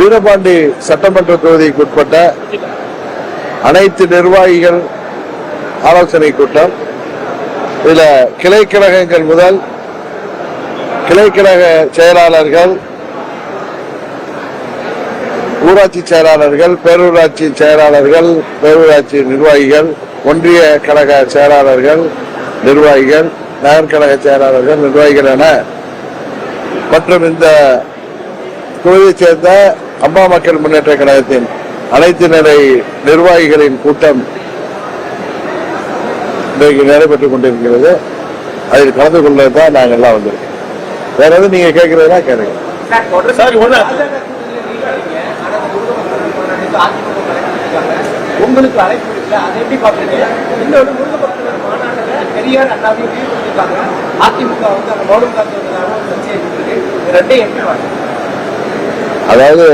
வீரபாண்டி சட்டமன்ற தொகுதிக்கு உட்பட்ட அனைத்து நிர்வாகிகள் ஆலோசனை கூட்டம். இதுல கிளை கழகங்கள் முதல் கிளை கழக செயலாளர்கள் ஊராட்சி செயலாளர்கள் பேரூராட்சி செயலாளர்கள் பேரூராட்சி நிர்வாகிகள் ஒன்றிய கழக செயலாளர்கள் நிர்வாகிகள் நகர்கழக செயலாளர்கள் நிர்வாகிகள் என மற்றும் இந்த தொகுதியைச் சேர்ந்த அம்மா மக்கள் முன்னேற்ற கழகத்தின் அனைத்து நிலை நிர்வாகிகளின் கூட்டம் இன்றைக்கு நடைபெற்றுக் கொண்டிருக்கிறது. அதில் கலந்து கொள்ள தான் நாங்கள் எல்லாம் வந்திருக்கோம் வேற எதுவும் நீங்க கேட்கறதுனா கேளுங்க. உங்களுக்கு அழைப்பு இருக்குல்ல அதை எப்படி பாக்குறீங்க இன்னொரு முருகப்பட்ட மாநாட்டில் பெரியார் அண்ணாவையும் ஈடுபட்டிருக்காங்க அதிமுக வந்து அந்த மௌனம் காத்துவதற்காக ஒரு சர்ச்சை இருக்கு இது ரெண்டையும் எப்படி பாக்குறீங்க அதாவது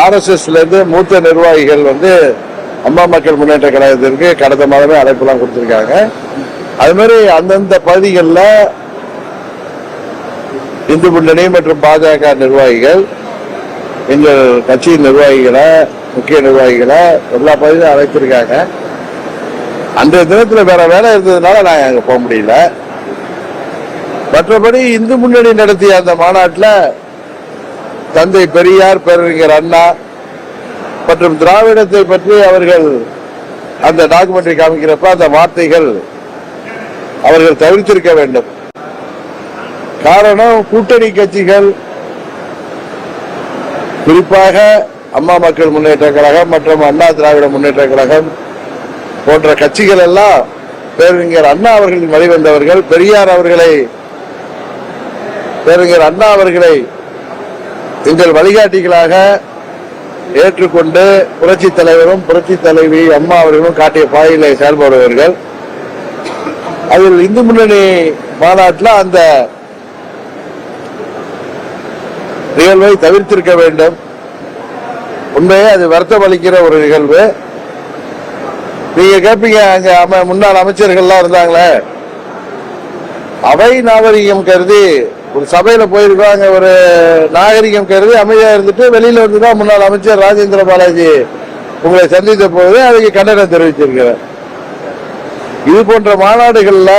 ஆர்எஸ்எஸ்ல இருந்து மூத்த நிர்வாகிகள் வந்து அம்மா மக்கள் முன்னேற்ற கழகத்திற்கு கடந்த மாதமே அழைப்புலாம் கொடுத்திருக்காங்க. அது மாதிரி அந்தந்த பகுதிகளில் இந்து முன்னணி மற்றும் பாஜக நிர்வாகிகள் எங்கள் கட்சியின் நிர்வாகிகளை முக்கிய நிர்வாகிகளை எல்லா பகுதியிலும் அழைத்திருக்காங்க. அன்றைய தினத்தில் வேற வேலை இருந்ததுனால நாங்கள் அங்கே போக முடியல. மற்றபடி இந்து முன்னணி நடத்திய அந்த மாநாட்டில் தந்தை பெரியார் பேரறிஞர் அண்ணா மற்றும் திராவிடத்தை பற்றி அவர்கள் அந்த டாக்குமெண்ட்ரி காமிக்கிறப்ப அந்த வார்த்தைகள் அவர்கள் தவிர்த்திருக்க வேண்டும். காரணம் கூட்டணி கட்சிகள் குறிப்பாக அம்மா மக்கள் முன்னேற்ற கழகம் மற்றும் அண்ணா திராவிட முன்னேற்ற கழகம் போன்ற கட்சிகள் எல்லாம் பேரறிஞர் அண்ணா அவர்களின் வழிவந்தவர்கள் பெரியார் அவர்களை பேரறிஞர் அண்ணா அவர்களை எங்கள் வழிகாட்டிகளாக ஏற்றுக்கொண்டு புரட்சி தலைவரும் புரட்சி தலைவி அம்மா அவர்களும் காட்டிய பாதையிலே செயல்படுபவர்கள். அதில் இந்து முன்னணி மாநாட்டில் அந்த நிகழ்வை தவிர்த்திருக்க வேண்டும். உண்மையே அது வருத்தம் அளிக்கிற ஒரு நிகழ்வு. நீங்க கேட்பீங்க அங்க முன்னாள் அமைச்சர்கள்லாம் இருந்தாங்களே. அவை நாகரிகம் கருதி ஒரு சபையில போயிருக்கோம் அங்க ஒரு நாகரிகம் கருதி அமைதியா இருந்துட்டு வெளியில வந்துதான் முன்னாள் அமைச்சர் ராஜேந்திர பாலாஜி உங்களை சந்தித்த போது அதுக்கு கண்டனம் தெரிவிச்சிருக்கிறேன் இது போன்ற மாநாடுகள்ல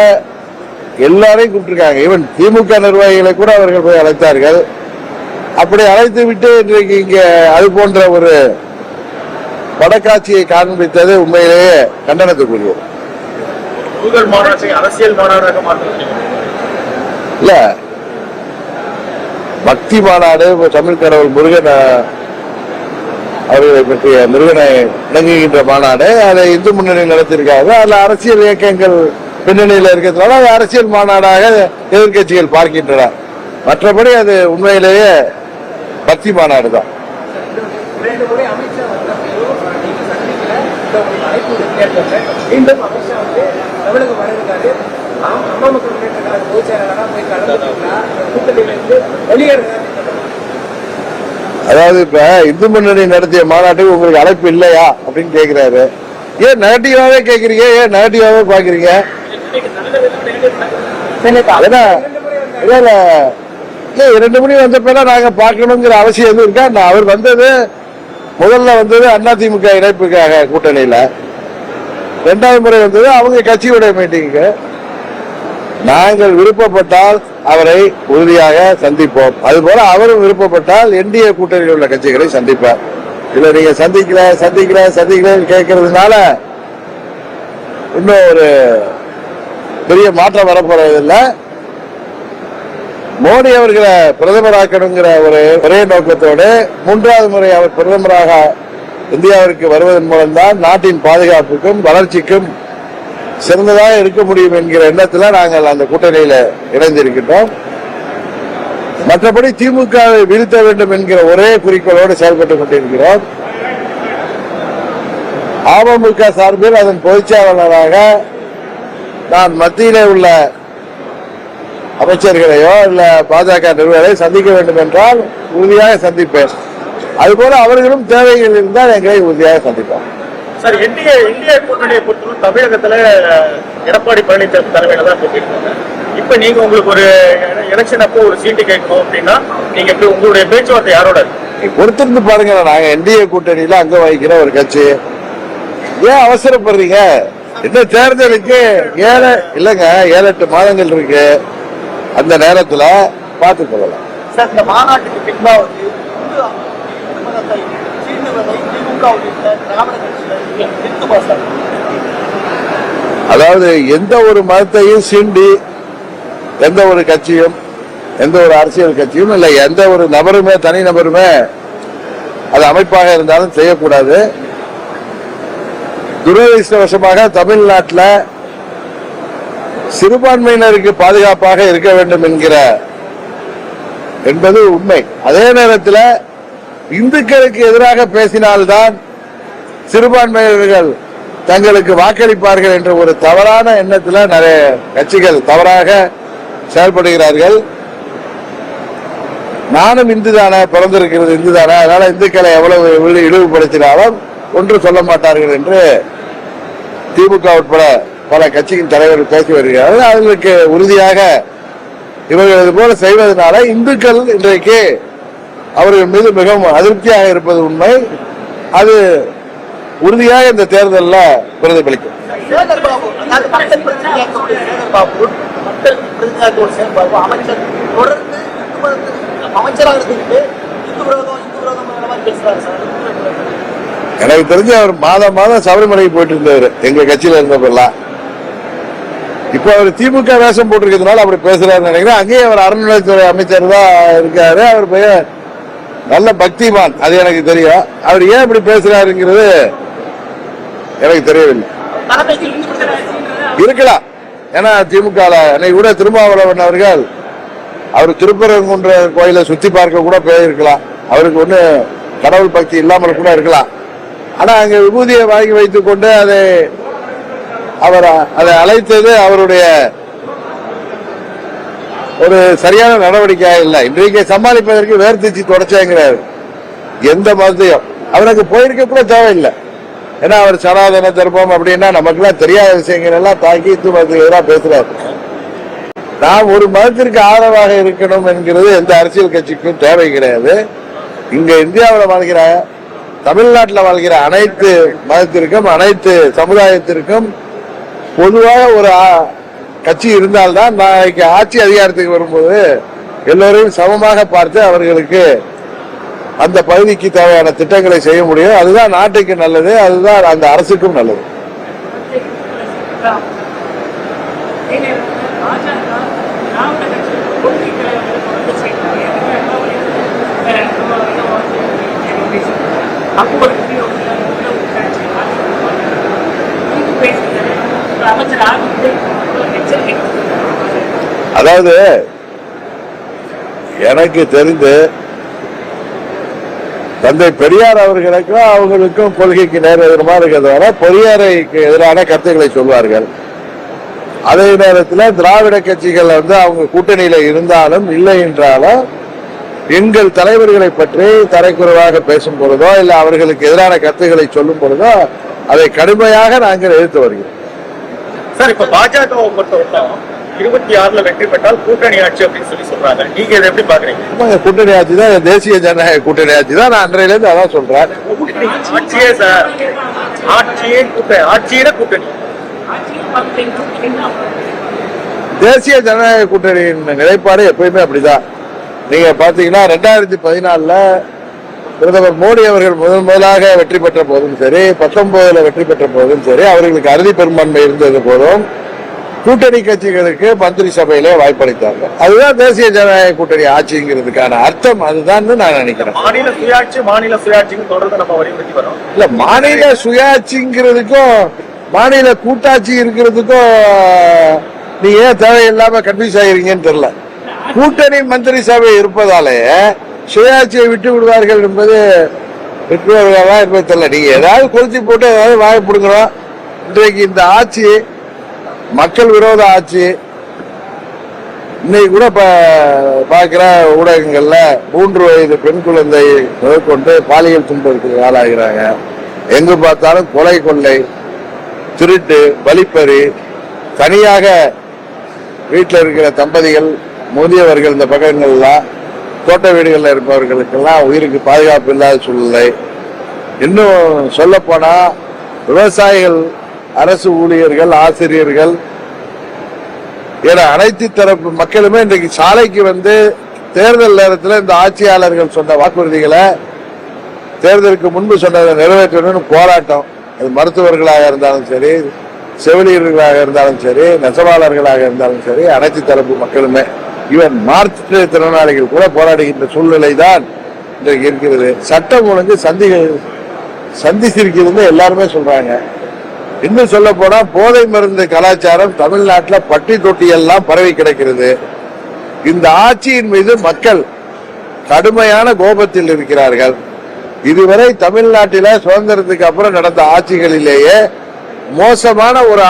எல்லாரையும் கூப்பிட்டிருக்காங்க. ஈவன் திமுக நிர்வாகிகளை கூட அவர்கள் போய் அழைத்தார்கள். அப்படி அழைத்து விட்டு இன்றைக்கு இங்க அது போன்ற ஒரு படக்காட்சியை காண்பித்தது உண்மையிலேயே கண்டனத்துக்குரியது. அரசியல் மாநாடாக இல்ல பக்தி மாநாடு தமிழ் கடவுள் முருகன் அவர்களை பற்றிய முருகனை இணங்குகின்ற மாநாடு. அதை இந்து முன்னணி நடத்தியிருக்காங்க. அதுல அரசியல் இயக்கங்கள் பின்னணியில் இருக்கிறதுனால அது அரசியல் மாநாடாக எதிர்க்கட்சிகள் பார்க்கின்றன. மற்றபடி அது உண்மையிலேயே பக்தி மாநாடு தான் மீண்டும் அமித்ஷா வந்து தமிழகம் முன்னேற்ற போய் கூட்டணியிலிருந்து வெளியேறுங்க அதாவது இப்ப இந்து முன்னணி நடத்திய மாநாட்டுக்கு உங்களுக்கு அழைப்பு இல்லையா அப்படின்னு கேக்குறாரு. ஏன் நெகட்டிவாவே கேக்குறீங்க? ஏன் நெகட்டிவாவே பாக்குறீங்க? ஏன்னா இல்ல இல்ல இரண்டு மணி வந்த பிறகு நாங்க பார்க்கணுங்கிற அவசியம் எதுவும் இருக்கா? நான் அவர் வந்தது முதல்ல வந்தது அதிமுக இணைப்புக்காக கூட்டணியில. இரண்டாவது முறை வந்தது அவங்க கட்சியுடைய மீட்டிங்கு நாங்கள் விருப்பப்பட்டால் அவரை உறுதியாக சந்திப்போம். அதுபோல அவரும் விருப்பப்பட்டால் என்டிஏ கூட்டணியில் உள்ள கட்சிகளை சந்திப்பார். இல்ல நீங்க சந்திக்கல சந்திக்கல சந்திக்கல கேட்கறதுனால இன்னும் ஒரு பெரிய மாற்றம் வரப்போறதில்லை. மோடி அவர்களை பிரதமராக்கணுங்கிற ஒரு ஒரே நோக்கத்தோடு மூன்றாவது முறை அவர் பிரதமராக இந்தியாவிற்கு வருவதன் மூலம்தான் நாட்டின் பாதுகாப்புக்கும் வளர்ச்சிக்கும் சிறந்ததாக இருக்க முடியும் என்கிற எண்ணத்தில் நாங்கள் அந்த கூட்டணியில் இணைந்திருக்கின்றோம். மற்றபடி திமுகவை வீழ்த்த வேண்டும் என்கிற ஒரே குறிக்கோளோடு செயல்பட்டுக் கொண்டிருக்கிறோம். அமமுக சார்பில் அதன் பொதுச்செயலாளராக நான் மத்தியிலே உள்ள அமைச்சர்களையோ இல்ல பாஜக நிறுவனரை சந்திக்க வேண்டும் என்றால் உறுதியாக சந்திப்பேன். அதுபோல அவர்களும் தேவைகள் இருந்தால் எங்களை உறுதியாக சந்திப்பார். சார் என்டிஏ இந்திய கூட்டணியை பொறுத்தவரை தமிழகத்துல எடப்பாடி பழனிசாமி தலைமையில தான் போட்டிருக்காங்க இப்ப நீங்க உங்களுக்கு ஒரு எலெக்ஷன் அப்போ ஒரு சீட்டு கேட்கணும் அப்படின்னா நீங்க உங்களுடைய பேச்சுவார்த்தை யாரோட பொறுத்திருந்து பாருங்க நாங்க என்டிஏ கூட்டணியில அங்க வகிக்கிற ஒரு கட்சி ஏன் அவசரப்படுறீங்க இந்த தேர்தலுக்கு ஏழு இல்லங்க ஏழு எட்டு மாதங்கள் இருக்கு அந்த நேரத்துல பார்த்து கொள்ளலாம் சார் இந்த மாநாட்டுக்கு பின்பா வந்து இந்து இந்து மதத்தை சீண்டுவதை திமுக உள்ளிட்ட திராவிட அதாவது எந்த ஒரு மதத்தையும் சீண்டி எந்த ஒரு கட்சியும் எந்த ஒரு அரசியல் கட்சியும் இல்லை. எந்த ஒரு நபருமே தனி நபருமே அது அமைப்பாக இருந்தாலும் செய்யக்கூடாது. துரதிருஷ்டவசமாக தமிழ்நாட்டில் சிறுபான்மையினருக்கு பாதுகாப்பாக இருக்க வேண்டும் என்கிற என்பது உண்மை. அதே நேரத்தில் இந்துக்களுக்கு எதிராக பேசினால்தான் சிறுபான்மையினர்கள் தங்களுக்கு வாக்களிப்பார்கள் என்ற ஒரு தவறான எண்ணத்தில் நிறைய கட்சிகள் தவறாக செயல்படுகிறார்கள். நானும் இந்து தானே பிறந்திருக்கிறது இந்து தானே அதனால இந்துக்களை எவ்வளவு இழிவுபடுத்தினாலும் ஒன்று சொல்ல மாட்டார்கள் என்று திமுக உட்பட பல கட்சியின் தலைவர்கள் பேசி வருகிறார்கள். அவர்களுக்கு உறுதியாக இவர்கள் இது போல செய்வதனால இந்துக்கள் இன்றைக்கு அவர்கள் மீது மிகவும் அதிருப்தியாக இருப்பது உண்மை. அது உறுதியாக இந்த தேர்தலில் பிரதிபலிக்கும். எனக்கு தெரிஞ்சு அவர் மாதம் மாதம் சபரிமலைக்கு போயிட்டு இருந்தவர் எங்க கட்சியில இருந்தப்பெல்லாம். இப்போ அவர் திமுக வேஷம் போட்டிருக்கிறதுனால அப்படி பேசுறாரு நினைக்கிறேன். அங்கேயும் அவர் அறநிலையத்துறை அமைச்சர் தான் இருக்காரு. அவர் பையன் நல்ல பக்திமான். அது எனக்கு தெரியும். அவர் ஏன் இப்படி பேசுறாருங்கிறது எனக்கு தெரியவில்லை. இருக்கலாம். ஏன்னா திமுக அன்னைக்கு கூட திருமாவளவன் அவர்கள் அவர் திருப்பரங்குன்ற கோயிலை சுத்தி பார்க்க கூட போயிருக்கலாம். அவருக்கு ஒண்ணு கடவுள் பக்தி இல்லாமல் கூட இருக்கலாம். ஆனா அங்க விபூதியை வாங்கி வைத்துக் கொண்டு அதை அவர் அதை அழைத்தது அவருடைய ஒரு சரியான நடவடிக்கையாக இல்லை. இன்றைக்கு சமாளிப்பதற்கு வேர்த்திச்சு தொடச்சேங்கிறாரு. எந்த மதத்தையும் அவருக்கு போயிருக்க கூட தேவையில்லை. ஏன்னா அவர் சனாதன தர்மம் அப்படின்னா நமக்குலாம் தெரியாத விஷயங்கள் எல்லாம் தாக்கி இந்து மதத்துக்கு எதிராக பேசுறாரு. நாம் ஒரு மதத்திற்கு ஆதரவாக இருக்கணும் என்கிறது எந்த அரசியல் கட்சிக்கும் தேவை கிடையாது. இங்க இந்தியாவில் வாழ்கிற தமிழ்நாட்டில் வாழ்கிற அனைத்து மதத்திற்கும் அனைத்து சமுதாயத்திற்கும் பொதுவாக ஒரு கட்சி இருந்தால்தான் நாளைக்கு ஆட்சி அதிகாரத்துக்கு வரும்போது எல்லோரையும் சமமாக பார்த்து அவர்களுக்கு அந்த பகுதிக்கு தேவையான திட்டங்களை செய்ய முடியும். அதுதான் நாட்டுக்கு நல்லது அதுதான் அந்த அரசுக்கும் நல்லது. அதாவது எனக்கு தெரிந்து கொள்கை தலைவர்கள் தொடர்ந்து செய்யக்கூடிய அப்போ ஒரு வீடியோ பேசுகிறார் அமைச்சர் ஆகிட்டு எச்சரிக்கை அதாவது எனக்கு தெரிந்து தந்தை பெரியார் அவர்களுக்கும் அவங்களுக்கும் கொள்கைக்கு நேர் எதிரமா இருக்கிறதால பெரியாரைக்கு எதிரான கருத்துக்களை சொல்வார்கள். அதே நேரத்தில் திராவிட கட்சிகள் வந்து அவங்க கூட்டணியில இருந்தாலும் இல்லை என்றாலும் எங்கள் தலைவர்களை பற்றி தரைக்குறைவாக பேசும் பொழுதோ இல்ல அவர்களுக்கு எதிரான கருத்துக்களை சொல்லும் பொழுதோ அதை கடுமையாக நாங்கள் எதிர்த்து வருகிறோம். சார் இப்ப இருபத்தி ஆறுல வெற்றி பெற்றால் கூட்டணி ஆட்சி அப்படின்னு சொல்லி சொல்றாங்க. நீங்க இதை எப்படி பாக்குறீங்க? கூட்டணி ஆட்சி தான் தேசிய ஜனநாயக கூட்டணி ஆட்சி தான். நான் அன்றையில இருந்து அதான் சொல்றேன். ஆட்சியே சார். ஆட்சியே கூட்டணி ஆட்சியில கூட்டணி. தேசிய ஜனநாயக கூட்டணியின் நிலைப்பாடு எப்பயுமே அப்படிதான். நீங்க பாத்தீங்கன்னா ரெண்டாயிரத்தி பதினாலுல பிரதமர் மோடி அவர்கள் முதல் முதலாக வெற்றி பெற்ற போதும் சரி பத்தொன்பதுல வெற்றி பெற்ற போதும் சரி அவர்களுக்கு அறுதி பெரும்பான்மை இருந்தது போதும். கூட்டணி கட்சிகளுக்கு மந்திரி சபையிலே வாய்ப்பளித்தாங்க. அதுதான் தேசிய ஜனநாயக கூட்டணி ஆட்சிங்கிறதுக்கான அர்த்தம் அதுதான் நான் நினைக்கிறேன். மாநில சுயாட்சி மாநில சுயாட்சின்னு தொடர்ந்து நம்ம வலியுறுத்தி வரோம். இல்ல மாநில சுயாட்சிங்கிறதுக்கும் மாநில கூட்டாட்சி இருக்கிறதுக்கும் நீங்க ஏன் தேவையில்லாம கன்ஃபியூஸ் ஆகிறீங்கன்னு தெரியல. கூட்டணி மந்திரி சபை இருப்பதாலே சுயாட்சியை விட்டு விடுவார்கள் என்பது விட்டுவார்களா என்பது தெரியல. நீங்க ஏதாவது கொளுத்தி போட்டு ஏதாவது வாய பிடுங்குறோம் இன்றைக்கு இந்த ஆட்சி மக்கள் விரோத ஆட்சி. இன்னைக்கு கூட இப்ப பாக்குற ஊடகங்கள்ல மூன்று வயது பெண் குழந்தை முதற்கொண்டு பாலியல் துன்பத்துக்கு ஆளாகிறாங்க. எங்கு பார்த்தாலும் கொலை கொள்ளை திருட்டு வழிப்பறி. தனியாக வீட்டில் இருக்கிற தம்பதிகள் முதியவர்கள் இந்த பக்கங்கள்லாம் தோட்ட வீடுகளில் இருப்பவர்களுக்கெல்லாம் உயிருக்கு பாதுகாப்பு இல்லாத சூழ்நிலை. இன்னும் சொல்ல போனா விவசாயிகள் அரசு ஊழியர்கள் ஆசிரியர்கள் என அனைத்து தரப்பு மக்களுமே இன்றைக்கு சாலைக்கு வந்து தேர்தல் நேரத்தில் இந்த ஆட்சியாளர்கள் சொன்ன வாக்குறுதிகளை தேர்தலுக்கு முன்பு சொன்னதை நிறைவேற்றணும்னு போராட்டம். அது மருத்துவர்களாக இருந்தாலும் சரி செவிலியர்களாக இருந்தாலும் சரி நெசவாளர்களாக இருந்தாலும் சரி அனைத்து தரப்பு மக்களுமே. ஈவன் மாற்றுத்திறனாளிகள் கூட போராடுகின்ற சூழ்நிலை தான் இன்றைக்கு இருக்கிறது. சட்டம் ஒழுங்கு சந்தி சந்திச்சிருக்கிறதுன்னு எல்லாருமே சொல்றாங்க. இன்னும் சொல்ல போனா போதை மருந்து கலாச்சாரம் தமிழ்நாட்டில் பட்டி தொட்டி எல்லாம் பரவி கிடக்கிறது. இந்த ஆட்சியின் மீது மக்கள் கடுமையான கோபத்தில் இருக்கிறார்கள். இதுவரை தமிழ்நாட்டில சுதந்திரத்துக்கு அப்புறம் நடந்த ஆட்சிகளிலேயே மோசமான ஒரு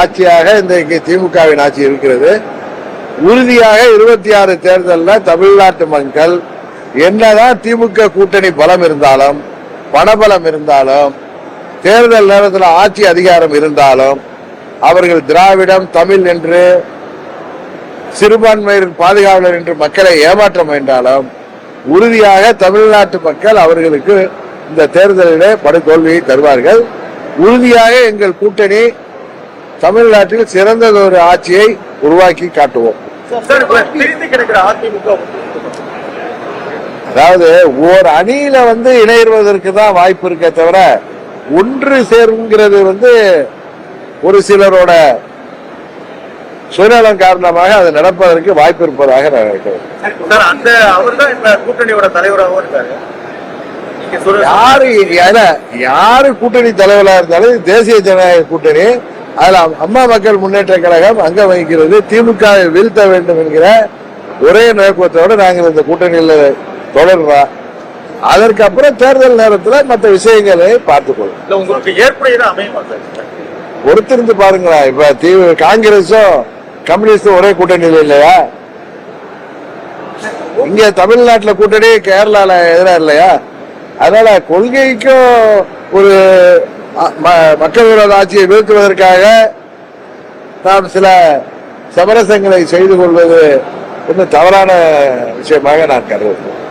ஆட்சியாக இந்த திமுகவின் ஆட்சி இருக்கிறது. உறுதியாக இருபத்தி ஆறு தேர்தலில் தமிழ்நாட்டு மக்கள் என்னதான் திமுக கூட்டணி பலம் இருந்தாலும் பணபலம் இருந்தாலும் தேர்தல் நேரத்தில் ஆட்சி அதிகாரம் இருந்தாலும் அவர்கள் திராவிடம் தமிழ் என்று சிறுபான்மையினர் பாதுகாவலர் என்று மக்களை ஏமாற்ற முயன்றாலும் உறுதியாக தமிழ்நாட்டு மக்கள் அவர்களுக்கு இந்த தேர்தலிலே படுதோல்வியை தருவார்கள். உறுதியாக எங்கள் கூட்டணி தமிழ்நாட்டில் சிறந்ததொரு ஆட்சியை உருவாக்கி காட்டுவோம். அதாவது ஓர் அணியில வந்து இணைவதற்கு தான் வாய்ப்பு இருக்கே தவிர ஒன்று சேருங்கிறது வந்து ஒரு சிலரோட சுயநலம் காரணமாக அது நடப்பதற்கு வாய்ப்பு இருப்பதாக நான் நினைக்கிறேன். சார் அந்த அவர் தான் இந்த கூட்டணியோட தலைவராகவும் இருக்காரு. யாரு யாரு கூட்டணி தலைவரா இருந்தாலும் தேசிய ஜனநாயக கூட்டணி. அதுல அம்மா மக்கள் முன்னேற்ற கழகம் அங்க வகிக்கிறது. திமுக வீழ்த்த வேண்டும் என்கிற ஒரே நோக்கத்தோடு நாங்கள் இந்த கூட்டணியில் தொடர்றோம். அதற்கு அப்புறம் தேர்தல் நேரத்துல மற்ற விஷயங்களை பார்த்துக்கொள்ளும். உங்களுக்கு ஏற்புடையதான் அமையுமா பொறுத்திருந்து பாருங்களேன் இப்ப தீவு காங்கிரஸும் கம்யூனிஸ்டும் ஒரே கூட்டணியில் இல்லையா? இங்க தமிழ்நாட்டுல கூட்டணி கேரளால எதிரா இல்லையா? அதனால கொள்கைக்கும் ஒரு மக்கள் விரோத ஆட்சியை வீழ்த்துவதற்காக நாம் சில சமரசங்களை செய்து கொள்வது இன்னும் தவறான விஷயமாக நான் கருதுகிறேன்.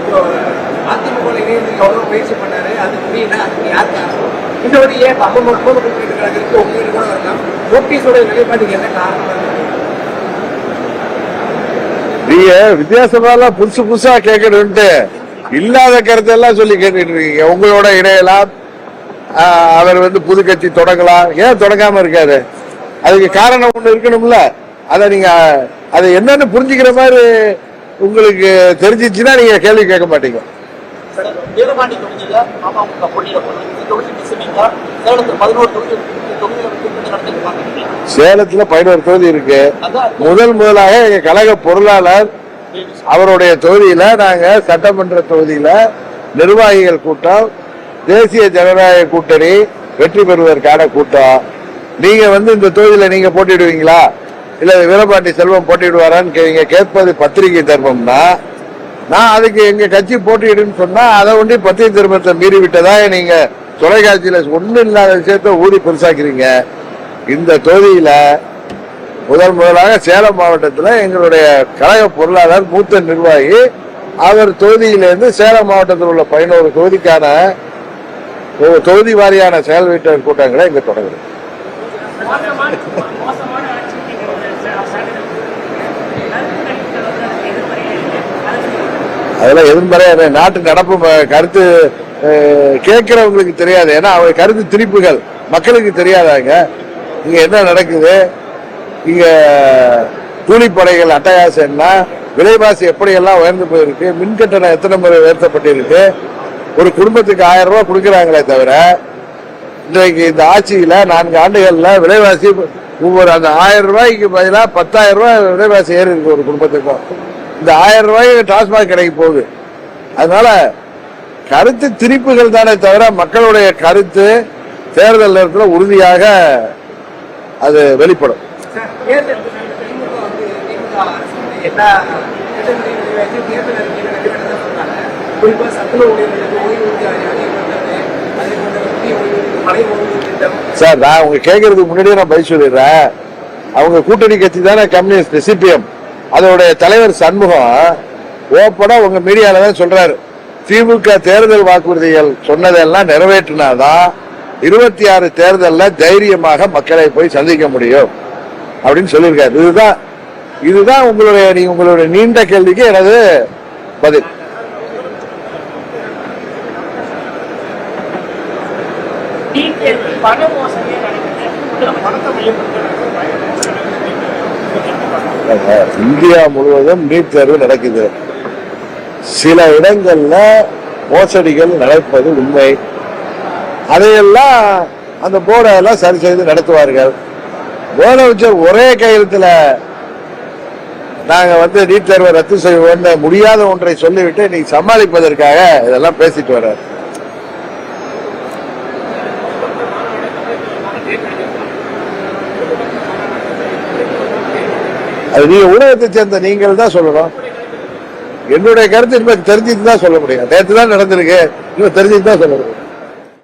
இப்போ அதிமுக இணைந்து எவ்வளவு முயற்சி பண்ணாரு அது முடியல அதுக்கு யார் காரணம்? இந்த ஒரு ஏன் அப்போ மக்கள் இருக்கு உங்களுக்கு கூட வரலாம். ஓபிஎஸோட நிலைப்பாட்டுக்கு என்ன காரணம்? நீங்க வித்தியாசமாலாம் புதுசு புதுசா கேட்கணும்ட்டு இல்லாத கருத்தெல்லாம் சொல்லி கேட்டுட்டு இருக்கீங்க. உங்களோட இணையலாம் ஆஹ், அவர் வந்து புது கட்சி தொடங்கலாம். ஏன் தொடங்காம இருக்காரு? அதுக்கு காரணம் ஒன்று இருக்கணும்ல? அதை நீங்க அதை என்னன்னு புரிஞ்சுக்கிற மாதிரி உங்களுக்கு தெரிஞ்சிச்சுன்னா நீங்க கேள்வி கேட்க மாட்டீங்க. சேலத்தில் தொகுதி சேலத்துல பதினோரு தொகுதி இருக்கு. முதல் முதலாக எங்க கழக பொருளாளர் அவருடைய தொகுதியில நாங்க சட்டமன்ற தொகுதியில நிர்வாகிகள் கூட்டம் தேசிய ஜனநாயக கூட்டணி வெற்றி பெறுவதற்கான கூட்டம். நீங்க வந்து இந்த தொகுதியில நீங்க போட்டிடுவீங்களா இல்ல வீரபாண்டி செல்வம் போட்டிடுவாரான்னு நீங்க கேட்பது பத்திரிகை தர்மம்னா நான் அதுக்கு எங்க கட்சி போட்டியிடுன்னு சொன்னா அதை ஒண்டி பத்திரிகை தர்மத்தை மீறி விட்டதா? நீங்க தொலைக்காட்சியில ஒண்ணும் இல்லாத விஷயத்த ஊதி பெருசாக்குறீங்க. இந்த தொகுதியில முதல் முதலாக சேலம் மாவட்டத்தில் எங்களுடைய கழக பொருளாளர் மூத்த நிர்வாகி அவர் தொகுதியிலிருந்து சேலம் மாவட்டத்தில் உள்ள பதினோரு தொகுதிக்கான ஒரு தொகுதி வாரியான செயல் வீட்டர் கூட்டங்களை இங்க தொடங்குது அதெல்லாம் எதிர்மறையான நாட்டு நடப்பு ம- கருத்து கேட்கிறவங்களுக்கு தெரியாது. ஏன்னா அவங்க கருத்து திரிப்புகள் மக்களுக்கு தெரியாதாங்க. இங்க என்ன நடக்குது? இங்க கூலிப்படைகள் அட்டகாசம் என்ன? விலைவாசி எப்படி எல்லாம் உயர்ந்து போயிருக்கு? மின்கட்டணம் எத்தனை முறை உயர்த்தப்பட்டிருக்கு? ஒரு குடும்பத்துக்கு ஆயிரம் ரூபாய் கொடுக்கறாங்களே தவிர இன்றைக்கு இந்த ஆட்சியில நான்கு ஆண்டுகள்ல விலைவாசி ஒவ்வொரு அந்த ஆயிரம் ரூபாய்க்கு பதிலாக பத்தாயிரம் ரூபாய் விலைவாசி ஏறி இருக்கு ஒரு குடும்பத்துக்கும் இந்த ஆயிரம் ரூபாய்க்கு டாஸ்மாக் கிடைக்க போகுது. அதனால கருத்து திரிப்புகள் தானே தவிர மக்களுடைய கருத்து தேர்தல் நேரத்தில் உறுதியாக அது வெளிப்படும். குறிப்பா தேர்தல் திமுக சார் நான் அவங்க கேட்கறதுக்கு முன்னாடியே நான் பதில் சொல்லிடுறேன். அவங்க கூட்டணி கட்சி தானே கம்யூனிஸ்ட் சிபிஎம். அதோடைய தலைவர் சண்முகம் ஓப்பனா உங்க மீடியால தான் சொல்றாரு. திமுக தேர்தல் வாக்குறுதிகள் சொன்னதெல்லாம் நிறைவேற்றினாதான் இருபத்தி ஆறு தேர்தலில் தைரியமாக மக்களை போய் சந்திக்க முடியும் அப்படின்னு சொல்லியிருக்காரு. இதுதான் இதுதான் உங்களுடைய நீ- உங்களுடைய நீண்ட கேள்விக்கு எனது பதில் நீட் தேர்வு பண மோசடியே இந்தியா முழுவதும் நீட் தேர்வு நடக்குது. சில இடங்கள்ல மோசடிகள் நடப்பது உண்மை. அதையெல்லாம் அந்த போர்டை எல்லாம் சரி செய்து நடத்துவார்கள். முதலமைச்சர் ஒரே கையெழுத்துல நாங்க வந்து நீட் தேர்வை ரத்து செய்வோம்னு முடியாத ஒன்றை சொல்லிவிட்டு நீ சமாளிப்பதற்காக இதெல்லாம் பேசிட்டு வர்றாரு. அது நீங்க ஊடகத்தை சேர்ந்த நீங்கள் தான் சொல்லணும். என்னுடைய கருத்து இனிமேல் தெரிஞ்சுட்டு தான் சொல்ல முடியும். நேற்று தான் நடந்திருக்கு. இன்னும் தெரிஞ்சுட்டு தான் சொல்ல முடியும்